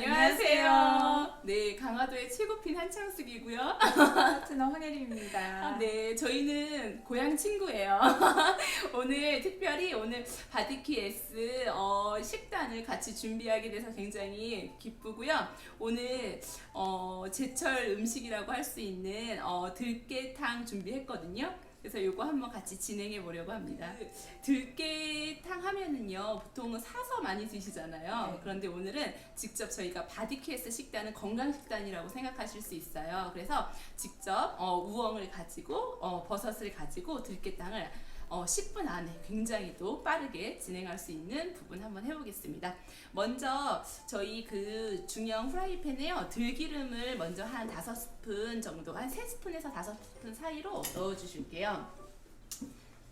안녕하세요. 네, 강화도의 최고핀 한창숙이고요. 파트너 황혜림입니다. 아, 네, 저희는 고향 친구예요. 오늘 특별히 오늘 바디키 S 어, 식단을 같이 준비하게 돼서 굉장히 기쁘고요. 오늘 어, 제철 음식이라고 할 수 있는 어, 들깨탕 준비했거든요. 그래서 요거 한번 같이 진행해 보려고 합니다. 들깨탕 하면은요, 보통은 사서 많이 드시잖아요. 네. 그런데 오늘은 직접 저희가 바디키에스 식단은 건강 식단이라고 생각하실 수 있어요. 그래서 직접 어, 우엉을 가지고 어, 버섯을 가지고 들깨탕을 어, 10분 안에 굉장히 또 빠르게 진행할 수 있는 부분 한번 해보겠습니다. 먼저 저희 그 중형 프라이팬에요 들기름을 먼저 한 5스푼 정도 한 3스푼에서 5스푼 사이로 넣어주실게요.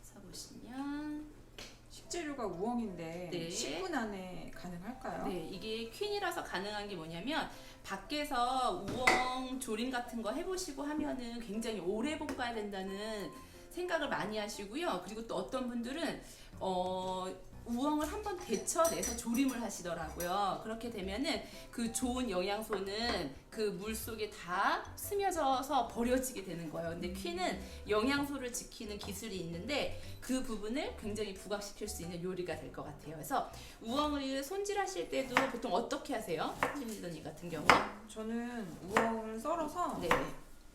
자 보시면 식재료가 우엉인데 네. 10분 안에 가능할까요? 네, 이게 퀸이라서 가능한 게 뭐냐면 밖에서 우엉 조림 같은 거 해보시고 하면은 굉장히 오래 볶아야 된다는 생각을 많이 하시고요. 그리고 또 어떤 분들은 어 우엉을 한번 데쳐내서 조림을 하시더라고요. 그렇게 되면은 그 좋은 영양소는 그 물 속에 다 스며져서 버려지게 되는 거예요. 근데 퀸은 영양소를 지키는 기술이 있는데 그 부분을 굉장히 부각시킬 수 있는 요리가 될 것 같아요. 그래서 우엉을 손질하실 때도 보통 어떻게 하세요? 김리더님 같은 경우? 저는 우엉을 썰어서 네,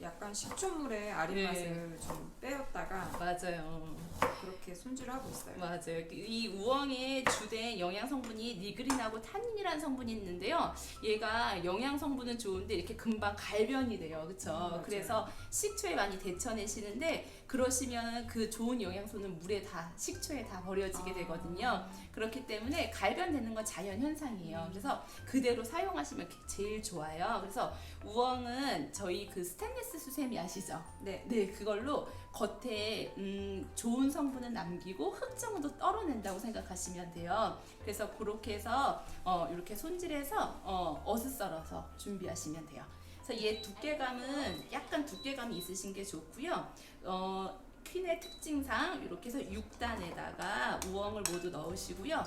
약간 식초물에 아린 네. 맛을 좀 빼었다가 맞아요. 그렇게 손질을 하고 있어요. 맞아요. 이 우엉의 주된 영양 성분이 니그린하고 타닌이라는 성분이 있는데요. 얘가 영양 성분은 좋은데 이렇게 금방 갈변이 돼요. 그렇죠? 맞아요. 그래서 식초에 많이 데쳐내시는데 그러시면 그 좋은 영양소는 물에 다 식초에 다 버려지게 아. 되거든요. 그렇기 때문에 갈변되는 건 자연 현상이에요. 그래서 그대로 사용하시면 제일 좋아요. 그래서 우엉은 저희 그 스테인리스 수세미 아시죠? 네. 네, 그걸로 겉에 음, 좋은 성분은 남기고 흑점은 떨어낸다고 생각하시면 돼요. 그래서 그렇게 해서 어, 이렇게 손질해서 어, 어슷 썰어서 준비하시면 돼요. 그래서 얘 두께감은 약간 두께감이 있으신 게 좋고요. 어, 퀸의 특징상 이렇게 해서 6단에다가 우엉을 모두 넣으시고요.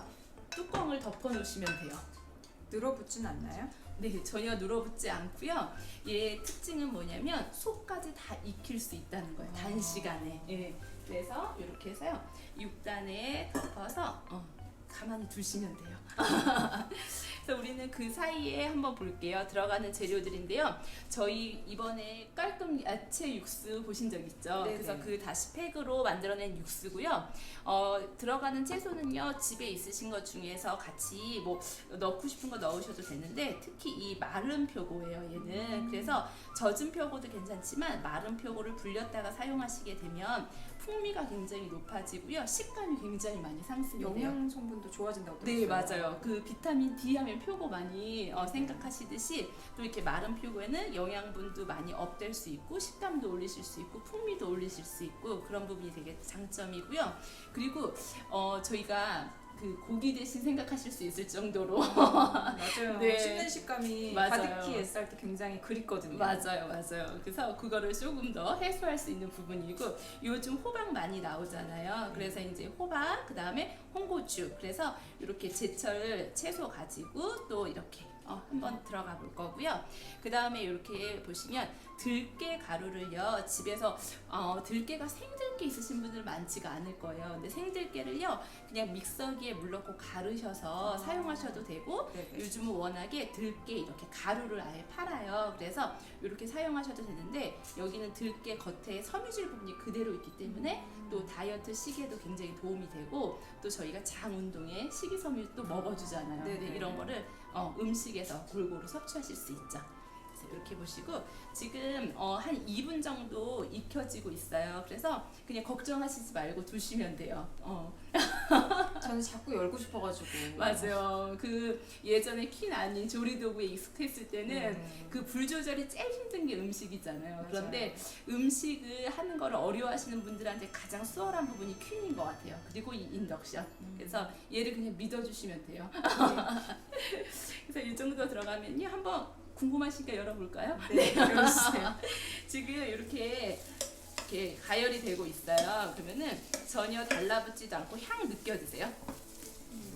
뚜껑을 덮어 놓으시면 돼요. 늘어붙진 않나요? 네, 전혀 눌어붙지 않고요. 얘 특징은 뭐냐면 속까지 다 익힐 수 있다는 거예요. 아. 단시간에. 예. 그래서 이렇게 해서요. 6단에 덮어서 어, 가만히 두시면 돼요. 그래서 우리는 그 사이에 한번 볼게요. 들어가는 재료들인데요. 저희 이번에 깔끔 야채 육수 보신 적 있죠? 네네. 그래서 그 다시 팩으로 만들어낸 육수고요. 어, 들어가는 채소는요. 집에 있으신 것 중에서 같이 뭐 넣고 싶은 거 넣으셔도 되는데 특히 이 마른 표고예요. 얘는 그래서 젖은 표고도 괜찮지만 마른 표고를 불렸다가 사용하시게 되면 풍미가 굉장히 높아지고요. 식감이 굉장히 많이 상승이 돼요. 영양 성분도 좋아진다고 네 들었어요. 맞아요. 그 비타민 D 하면 표고 많이 어, 생각하시듯이 또 이렇게 마른 표고에는 영양분도 많이 업될 수 있고 식감도 올리실 수 있고 풍미도 올리실 수 있고 그런 부분이 되게 장점이고요. 그리고 어, 저희가 그 고기 대신 생각하실 수 있을 정도로 맞아요. 네. 씹는 식감이 맞아요. 바디키 때 굉장히 그립거든요. 맞아요, 맞아요. 그래서 그거를 조금 더 해소할 수 있는 부분이고 요즘 호박 많이 나오잖아요. 그래서 이제 호박, 그 다음에 홍고추. 그래서 이렇게 제철 채소 가지고 또 이렇게 어, 한번 들어가 볼 거고요. 그 다음에 이렇게 보시면 들깨 가루를요 집에서 어, 들깨가 생들깨 있으신 분들 많지가 않을 거예요. 근데 생들깨를요 그냥 믹서기에 물 넣고 가르셔서 아. 사용하셔도 되고 네. 네. 요즘은 워낙에 들깨 이렇게 가루를 아예 팔아요. 그래서 이렇게 사용하셔도 되는데 여기는 들깨 겉에 섬유질 부분이 그대로 있기 때문에 또 다이어트 시계도 굉장히 도움이 되고 또 저희가 장 운동에 식이섬유 또 먹어주잖아요. 네네. 근데 이런 거를 어, 음식에서 골고루 섭취하실 수 있죠. 이렇게 보시고 지금 어, 한 2분 정도 익혀지고 있어요. 그래서 그냥 걱정하시지 말고 두시면 돼요. 어. 저는 자꾸 열고 싶어가지고. 맞아요. 그 예전에 퀸 아닌 조리 도구에 익숙했을 때는 네. 그불 조절이 제일 힘든 게 음식이잖아요. 맞아요. 그런데 음식을 하는 거를 어려워하시는 분들한테 가장 수월한 부분이 퀸인 것 같아요. 그리고 이 인덕션. 음. 그래서 얘를 그냥 믿어주시면 돼요. 네. 그래서 이 정도 들어가면요. 한번 궁금하시니까 열어볼까요? 네, 그러세요. 지금 이렇게 이렇게 가열이 되고 있어요. 그러면은 전혀 달라붙지도 않고 향 느껴지세요?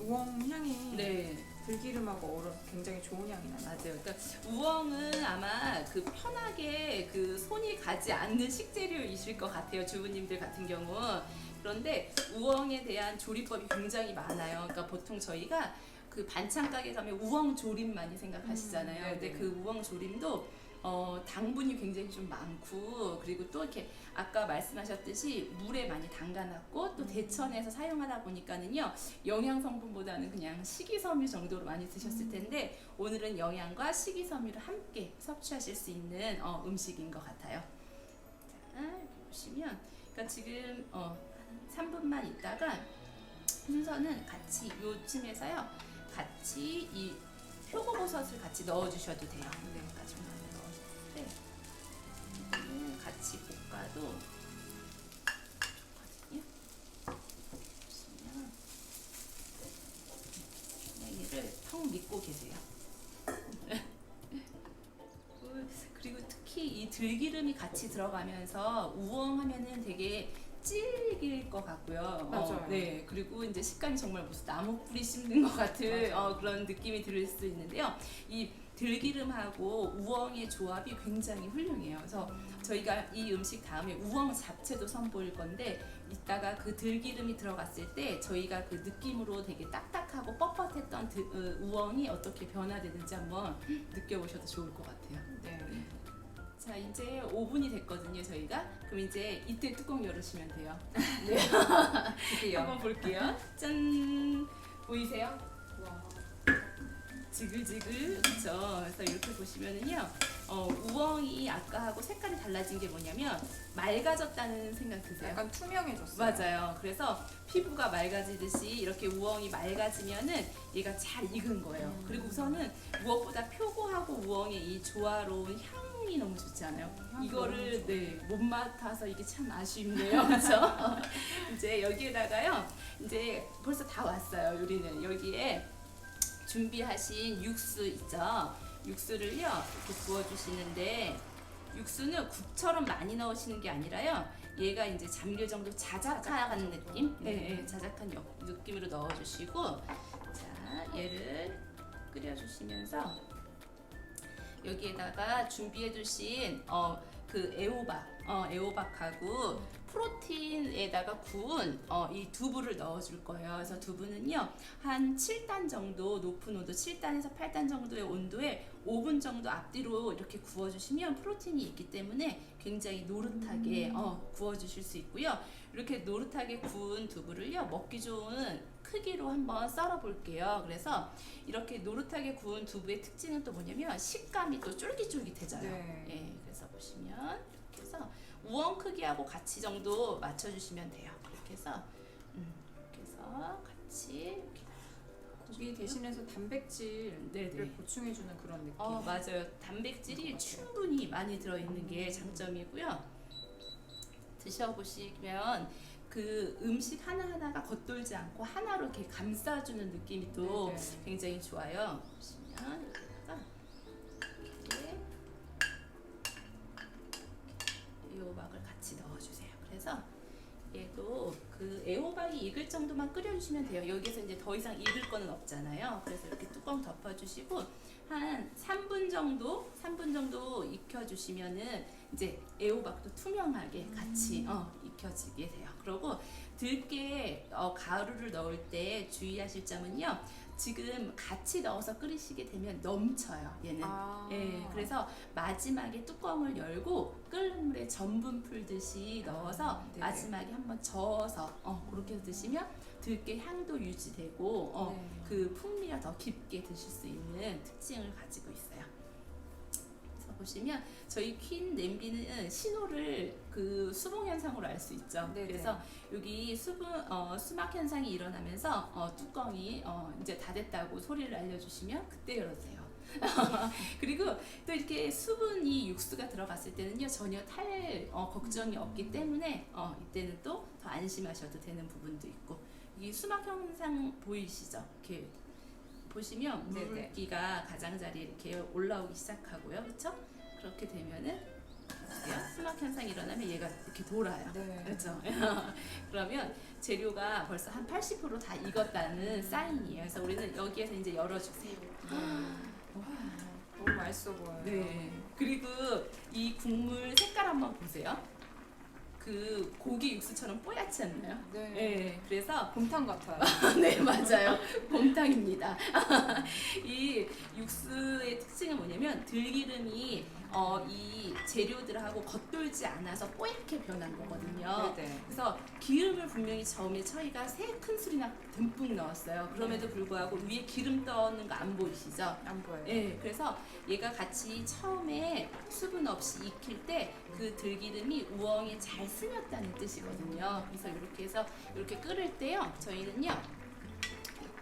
우엉 향이 네. 들기름하고 어우러서 굉장히 좋은 향이 나요. 맞아요. 그러니까 우엉은 아마 그 편하게 그 손이 가지 않는 식재료이실 것 같아요. 주부님들 같은 경우. 그런데 우엉에 대한 조리법이 굉장히 많아요. 그러니까 보통 저희가 그 반찬 가게 가면 우엉 조림 많이 생각하시잖아요. 음, 근데 네네. 그 우엉 조림도 어, 당분이 굉장히 좀 많고 그리고 또 이렇게 아까 말씀하셨듯이 물에 많이 담가놨고 또 음. 대천에서 사용하다 보니까는요 영양 성분보다는 그냥 식이섬유 정도로 많이 드셨을 음. 텐데 오늘은 영양과 식이섬유를 함께 섭취하실 수 있는 어, 음식인 것 같아요. 자 이렇게 보시면 그러니까 지금 어, 한 3분만 있다가 순서는 같이 요쯤에서요 같이 이 표고버섯을 같이 넣어주셔도 돼요. 네, 같이 넣어주실 때 음, 같이 볶아도 좋거든요. 보시면 그냥 얘를 턱 믿고 계세요. 그리고 특히 이 들기름이 같이 들어가면서 우엉하면은 되게 질길 것 같고요. 맞아요. 어, 네. 그리고 이제 식감이 정말 무슨 나무 뿌리 씹는 것 같은. 어, 그런 느낌이 들 수 있는데요. 이 들기름하고 우엉의 조합이 굉장히 훌륭해요. 그래서 저희가 이 음식 다음에 우엉 잡채도 선보일 건데 이따가 그 들기름이 들어갔을 때 저희가 그 느낌으로 되게 딱딱하고 뻣뻣했던 드- 어, 우엉이 어떻게 변화되는지 한번 느껴보셔도 좋을 것 같아요. 네. 자 이제 5분이 됐거든요 저희가 그럼 이제 이때 뚜껑 열으시면 돼요 드디어. 한번 볼게요 짠 보이세요? 와. 지글지글 그쵸 그래서 이렇게 보시면은요 어, 우엉이 아까하고 색깔이 달라진 게 뭐냐면 맑아졌다는 생각 드세요? 약간 투명해졌어요. 맞아요. 그래서 피부가 맑아지듯이 이렇게 우엉이 맑아지면은 얘가 잘 익은 거예요. 음. 그리고 우선은 무엇보다 표고하고 우엉의 이 조화로운 향 이 너무 좋지 않아요? 향이 이거를 네, 못 맡아서 이게 참 아쉽네요. 그렇죠? 이제 여기에다가요. 이제 벌써 다 왔어요. 요리는 여기에 준비하신 육수 있죠? 육수를요. 이렇게 부어 주시는데 육수는 국처럼 많이 넣으시는 게 아니라요. 얘가 이제 잠길 정도 자작한 느낌? 네, 네, 자작한 역- 느낌으로 넣어주시고 자 얘를 끓여주시면서 여기에다가 준비해두신 어, 그 애호박, 어, 애호박하고 프로틴에다가 구운 어, 이 두부를 넣어 줄 거예요. 그래서 두부는요 한 7단 정도 높은 온도, 7단에서 8단 정도의 온도에 5분 정도 앞뒤로 이렇게 구워 주시면 프로틴이 있기 때문에 굉장히 노릇하게 어, 구워 주실 수 있고요. 이렇게 노릇하게 구운 두부를요 먹기 좋은 크기로 한번 썰어 볼게요. 그래서 이렇게 노릇하게 구운 두부의 특징은 또 뭐냐면 식감이 또 쫄깃쫄깃해져요. 네. 예, 그래서 보시면 이렇게 해서 우엉 크기하고 같이 정도 맞춰주시면 돼요. 이렇게 해서 음, 이렇게 해서 같이 이렇게 고기 대신해서 단백질을 네네. 보충해주는 그런 느낌. 어 맞아요. 단백질이 충분히 많이 들어있는 게 장점이고요. 드셔보시면 그 음식 하나 하나가 겉돌지 않고 하나로 이렇게 감싸주는 느낌이 또 네네. 굉장히 좋아요. 보시면 여기다가 이렇게 애호박을 같이 넣어주세요. 그래서 얘도 그 애호박이 익을 정도만 끓여주시면 돼요. 여기서 이제 더 이상 익을 거는 없잖아요. 그래서 이렇게 뚜껑 덮어주시고 한 3분 정도, 3분 정도 익혀주시면은 이제 애호박도 투명하게 같이 어, 익혀지게 돼요. 그리고 들깨 어, 가루를 넣을 때 주의하실 점은요. 지금 같이 넣어서 끓이시게 되면 넘쳐요. 얘는. 아. 예, 그래서 마지막에 뚜껑을 열고 끓는 물에 전분 풀듯이 넣어서 네네. 마지막에 한번 저어서 어, 그렇게 드시면 들깨 향도 유지되고 어, 네. 그 풍미가 더 깊게 드실 수 있는 특징을 가지고 있어요. 보시면 저희 퀸 냄비는 신호를 그 수봉 현상으로 알 수 있죠. 네네. 그래서 여기 수분 어, 수막 현상이 일어나면서 어, 뚜껑이 어, 이제 다 됐다고 소리를 알려주시면 그때 열어주세요. 그리고 또 이렇게 수분이 육수가 들어갔을 때는요 전혀 탈 어, 걱정이 없기 때문에 어, 이때는 또 더 안심하셔도 되는 부분도 있고 이 수막 현상 보이시죠? 이렇게 보시면 네네. 물기가 가장자리에 이렇게 올라오기 시작하고요, 그렇죠? 그렇게 되면은. 수막 현상이 일어나면 얘가 이렇게 돌아요. 네. 그렇죠. 그러면 재료가 벌써 한 80%다 익었다는 사인이에요. 그래서 우리는 여기에서 이제 열어주세요. 와. 너무 맛있어 보여요. 네. 그리고 이 국물 색깔 한번 보세요. 그 고기 육수처럼 뽀얗지 않나요? 네. 네. 그래서 곰탕 같아요. 네 맞아요 곰탕입니다 이 육수의 특징은 뭐냐면 들기름이 어, 이 재료들하고 겉돌지 않아서 뽀얗게 변한 거거든요 네네. 그래서 기름을 분명히 처음에 저희가 세 큰 술이나 듬뿍 넣었어요 그럼에도 불구하고 위에 기름 떠는 거 안 보이시죠? 안 보여요. 네, 그래서 얘가 같이 처음에 수분 없이 익힐 때 그 들기름이 우엉에 잘 스며다는 뜻이거든요. 그래서 이렇게 해서 이렇게 끓을 때요, 저희는요.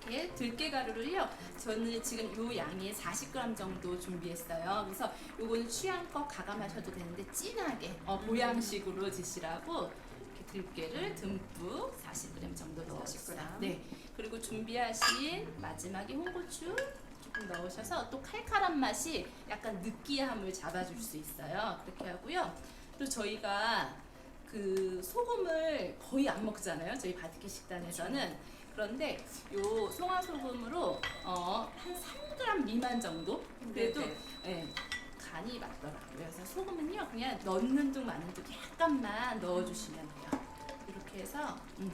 이렇게 들깨 가루를요. 저는 지금 요 양에 40g 정도 준비했어요. 그래서 요거는 취향껏 가감하셔도 되는데 진하게 어, 보양식으로 드시라고 이렇게 들깨를 듬뿍 40g 정도. 40g. 네. 그리고 준비하신 마지막에 홍고추 조금 넣으셔서 또 칼칼한 맛이 약간 느끼함을 잡아줄 수 있어요. 그렇게 하고요. 또 저희가 그 소금을 거의 안 먹잖아요. 저희 바티케 식단에서는. 그런데 요 송화 소금으로 어, 한 3g 미만 정도? 그래도 네네. 예, 간이 맞더라고요. 그래서 소금은요 그냥 넣는 둥 마는 둥 약간만 넣어주시면 돼요. 이렇게 해서 음.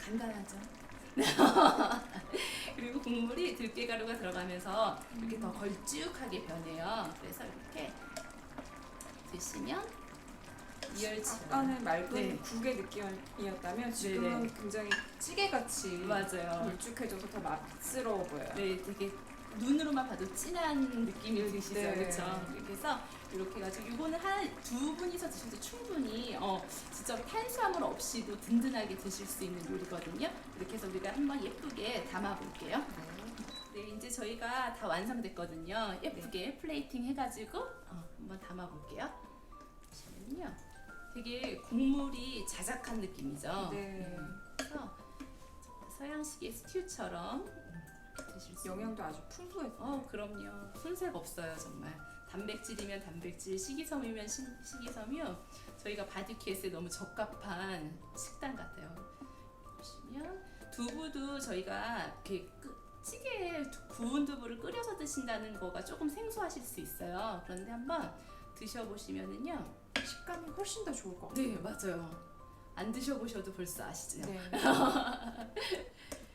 간단하죠. 그리고 국물이 들깨가루가 들어가면서 이렇게 더 걸쭉하게 변해요. 그래서 이렇게 드시면 이열치열. 아까는 맑은 네. 국의 느낌이었다면 지금은 네네. 굉장히 찌개같이 맞아요. 걸쭉해져서 더 맛스러워 보여요. 네, 되게 눈으로만 봐도 진한 느낌이 드시죠, 네. 그렇죠? 이렇게 해서 이렇게 해가지고 이거는 한두 분이서 드셔도 충분히 어 진짜 탄수화물 없이도 든든하게 드실 수 있는 요리거든요. 이렇게 해서 우리가 한번 예쁘게 담아볼게요. 네, 이제 저희가 다 완성됐거든요. 예쁘게 플레이팅 해가지고 어, 한번 담아볼게요. 보시면요, 되게 국물이 자작한 느낌이죠. 네. 그래서 서양식의 스튜처럼 드실 수 영양도 아주 풍부해서. 어 그럼요 손색 없어요 정말 단백질이면 단백질 식이섬유면 시, 식이섬유 저희가 바디캐스에 너무 적합한 식단 같아요 보시면 두부도 저희가 이렇게 끄, 찌개에 두- 구운 두부를 끓여서 드신다는 거가 조금 생소하실 수 있어요 그런데 한번 드셔보시면은요 식감이 훨씬 더 좋을 것 같아요. 네 맞아요 안 드셔보셔도 벌써 아시죠 네.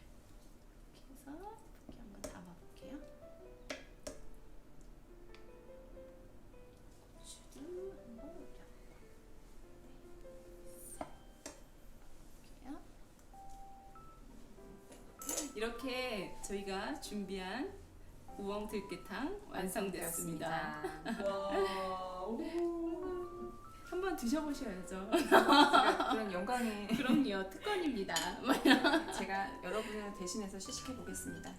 이렇게 저희가 준비한 우엉 들깨탕 완성되었습니다. 와. 한번 드셔보셔야죠. 그런 영광에 그럼요, 특권입니다. 제가 여러분을 대신해서 시식해 보겠습니다.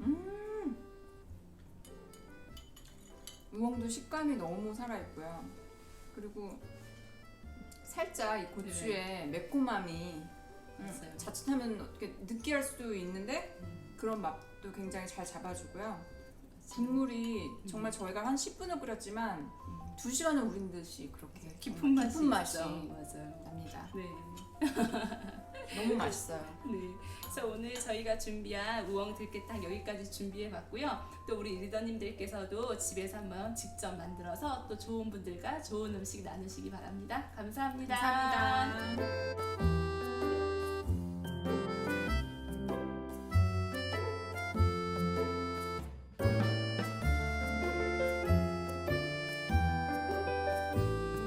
음, 우엉도 식감이 너무 살아있고요. 그리고 살짝 이 고추의 매콤함이 음, 맞아요. 자칫하면 어떻게 느끼할 수도 있는데 그런 맛도 굉장히 잘 잡아주고요. 국물이 정말 저희가 한 10분을 끓였지만 2시간을 우린 듯이 그렇게 깊은 맛이, 깊은 맛이 있죠. 맞아요. 납니다. 네. 너무 맛있어요. 네. 그래서 오늘 저희가 준비한 우엉 들깨탕 여기까지 준비해봤고요. 또 우리 리더님들께서도 집에서 한번 직접 만들어서 또 좋은 분들과 좋은 음식 나누시기 바랍니다. 감사합니다. 감사합니다.